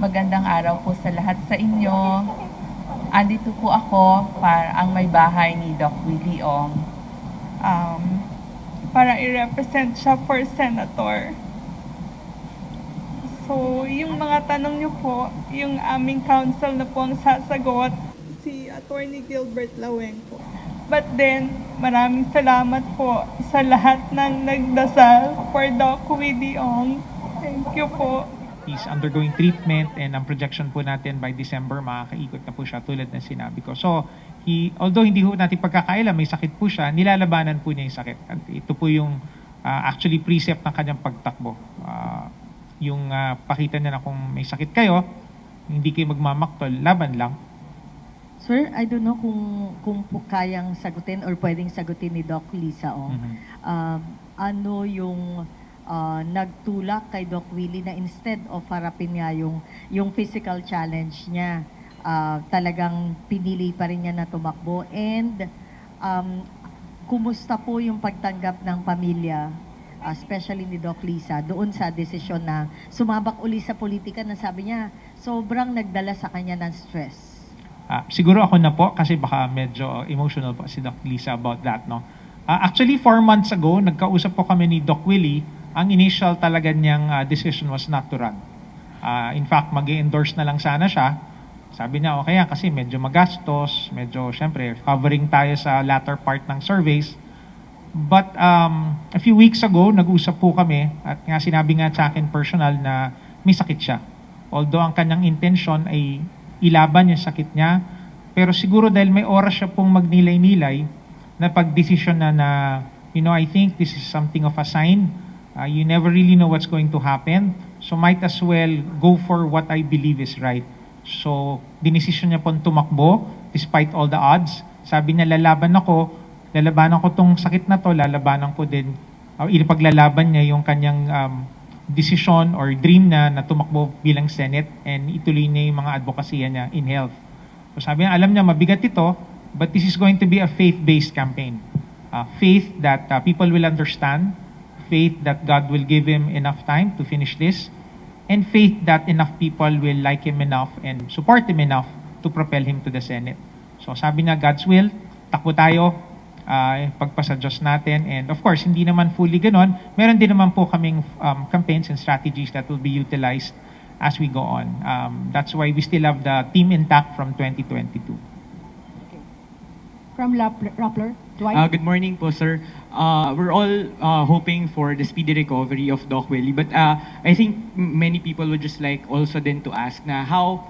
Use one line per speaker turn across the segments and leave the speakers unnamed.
Magandang araw po sa lahat sa inyo. Andito po ako para ang may bahay ni Doc Willie Ong.
um, para i-represent siya for senator. So, yung mga tanong niyo po, yung aming counsel na po ang sasagot, si Attorney Gilbert Lawenco. But then, maraming salamat po sa lahat ng nagdasal for Doc Willie Ong. Thank you po.
He's undergoing treatment and ang projection po natin by December makakaikot na po siya tulad ng sinabi ko. So, he, although hindi po natin pagkakaila, may sakit po siya, nilalabanan po niya yung sakit. At ito po yung ah, actually precept ng kanyang pagtakbo. Ah, yung ah, pakita niya na kung may sakit kayo, hindi kayo magmamaktol, laban lang.
Sir, I don't know kung kung po kayang sagutin or pwedeng sagutin ni Doc Lisa Ong.
Mhm.
Um, ano yung ah, nagtulak kay Doc Willie na instead of harapin nga yung, yung physical challenge niya, ah, talagang pinili pa rin niya na tumakbo. And um, kumusta po yung pagtanggap ng pamilya, ah, especially ni Doc Lisa, doon sa desisyon na sumabak uli sa politika na sabi niya, sobrang nagdala sa kanya ng stress.
Ah, siguro ako na po kasi baka medyo emotional po si Doc Lisa about that, no? Ah, actually, four months ago, nagkausap po kami ni Doc Willie. Ang initial talaga niyang ah, decision was not to run. Ah, in fact, mag endorse na lang sana siya. Sabi niya, okay yan kasi medyo magastos, medyo, syempre, covering tayo sa latter part ng surveys. But um, a few weeks ago, nag-usap po kami at nga sinabi nga sa akin personal na may sakit siya. Although ang kanyang intention ay ilaban yung sakit niya, pero siguro dahil may oras siya pong magnilay-nilay na pag-decision na na, you know, I think this is something of a sign. Uh, you never really know what's going to happen. So might as well go for what I believe is right. So, dinesisyon niya pong tumakbo despite all the odds. Sabi niya, lalaban ako, lalabanan ko tong sakit na to, lalabanan ko din, uh, ipaglalaban niya yung kanyang um, decision or dream na na tumakbo bilang Senate and ituloy niya yung mga advokasya niya in health. So sabi niya, alam niya mabigat ito, but this is going to be a faith-based campaign. Uh, faith that uh, people will understand, faith that God will give him enough time to finish this, and faith that enough people will like him enough and support him enough to propel him to the Senate. So sabi niya, God's will, takbo tayo, uh, pagpasa Diyos natin. And of course, hindi naman fully ganon. Meron din naman po kaming um, campaigns and strategies that will be utilized as we go on. Um, that's why we still have the team intact from 2022.
From Rappler, Rappler Dwight?
Uh, good morning po, sir. Uh, we're all uh, hoping for the speedy recovery of Doc Willie, but uh, I think many people would just like also then to ask na how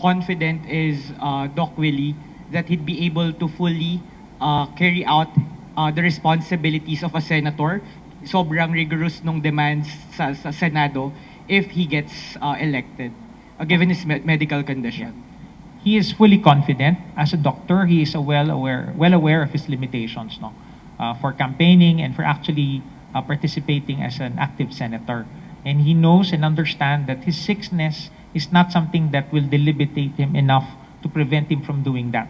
confident is uh, Doc Willie that he'd be able to fully uh, carry out uh, the responsibilities of a senator, sobrang rigorous nung demands sa, sa Senado if he gets uh, elected, uh, given his me- medical condition.
He is fully confident. As a doctor, he is well aware, well aware of his limitations no? uh, for campaigning and for actually uh, participating as an active senator. And he knows and understands that his sickness is not something that will debilitate him enough to prevent him from doing that.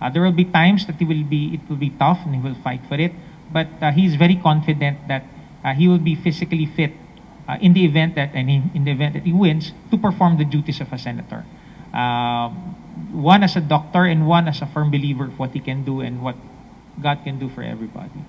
Uh, there will be times that he will be, it will be tough and he will fight for it, but uh, he is very confident that uh, he will be physically fit uh, in the event that, and in, in the event that he wins, to perform the duties of a senator. Um, one as a doctor and one as a firm believer of what he can do and what God can do for everybody.